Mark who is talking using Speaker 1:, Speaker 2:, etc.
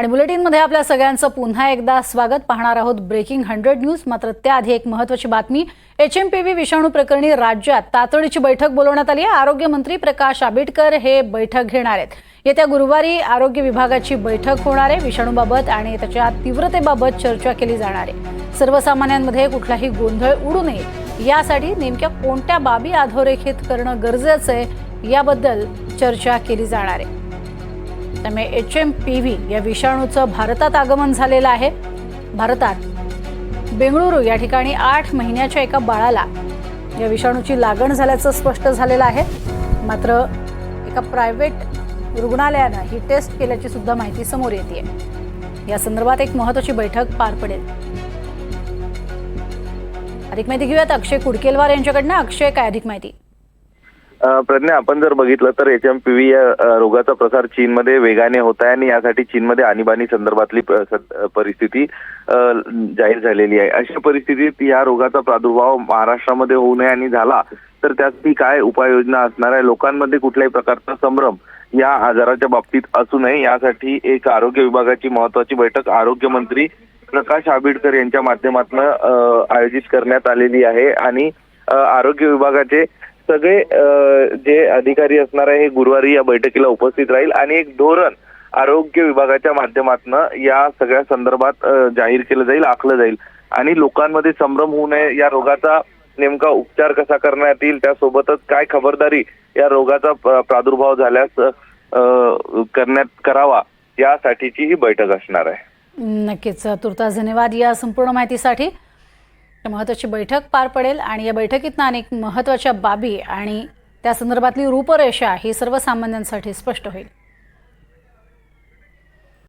Speaker 1: आणि बुलेटिनमध्ये आपल्या सगळ्यांचं पुन्हा एकदा स्वागत. पाहणार आहोत ब्रेकिंग हंड्रेड न्यूज. मात्र त्याआधी एक महत्त्वाची बातमी. एच एम पी व्ही विषाणू प्रकरणी राज्यात तातडीची बैठक बोलवण्यात आली आहे. आरोग्यमंत्री प्रकाश आंबेडकर हे बैठक घेणार आहेत. येत्या गुरुवारी आरोग्य विभागाची बैठक होणार आहे विषाणूबाबत आणि त्याच्या तीव्रतेबाबत चर्चा केली जाणार आहे. सर्वसामान्यांमध्ये कुठलाही गोंधळ उडू नये. यासाठी नेमक्या कोणत्या बाबी अधोरेखित करणं गरजेचं आहे याबद्दल चर्चा केली जाणार आहे. त्यामुळे एच एम पी व्ही या विषाणूचं भारतात आगमन झालेलं आहे. भारतात बेंगळुरू या ठिकाणी आठ महिन्याच्या एका बाळाला या विषाणूची लागण झाल्याचं स्पष्ट झालेलं आहे. मात्र एका प्रायव्हेट रुग्णालयानं ही टेस्ट केल्याची सुद्धा माहिती समोर येते या संदर्भात एक महत्वाची बैठक पार पडेल. अधिक माहिती घेऊयात अक्षय कुडकेलवार यांच्याकडनं. अक्षय काय अधिक माहिती?
Speaker 2: प्रज्ञा आपण जर बघितलं तर एच एम पी व्ही या रोगाचा प्रसार चीनमध्ये वेगाने होत आहे आणि यासाठी चीनमध्ये आणीबाणी संदर्भातली परिस्थिती जाहीर झालेली आहे. अशा परिस्थितीत या रोगाचा प्रादुर्भाव महाराष्ट्रामध्ये होऊ नये आणि झाला तर त्यासाठी काय उपाययोजना असणार आहे? लोकांमध्ये कुठल्याही प्रकारचा संभ्रम या आजाराच्या बाबतीत असू नये. यासाठी एक आरोग्य विभागाची महत्वाची बैठक आरोग्यमंत्री प्रकाश आंबेडकर यांच्या माध्यमातून आयोजित करण्यात आलेली आहे. आणि आरोग्य विभागाचे सगळे जे अधिकारी असणार आहे हे गुरुवारी या बैठकीला उपस्थित राहील आणि एक धोरण आरोग्य विभागाच्या माध्यमातून या सगळ्या संदर्भात जाहीर केलं जाईल आखलं जाईल. आणि लोकांमध्ये संभ्रम होऊ नये या रोगाचा नेमका उपचार कसा करण्यात येईल त्यासोबतच काय खबरदारी या रोगाचा प्रादुर्भाव झाल्यास करण्यात करावा यासाठीची ही बैठक असणार आहे.
Speaker 1: नक्कीच तुर्तास धन्यवाद या संपूर्ण माहितीसाठी. महत्त्वाची बैठक पार पडेल आणि या बैठकीतनं अनेक महत्त्वाच्या बाबी आणि त्या संदर्भातली रूपरेषा ही सर्वसामान्यांसाठी स्पष्ट होईल.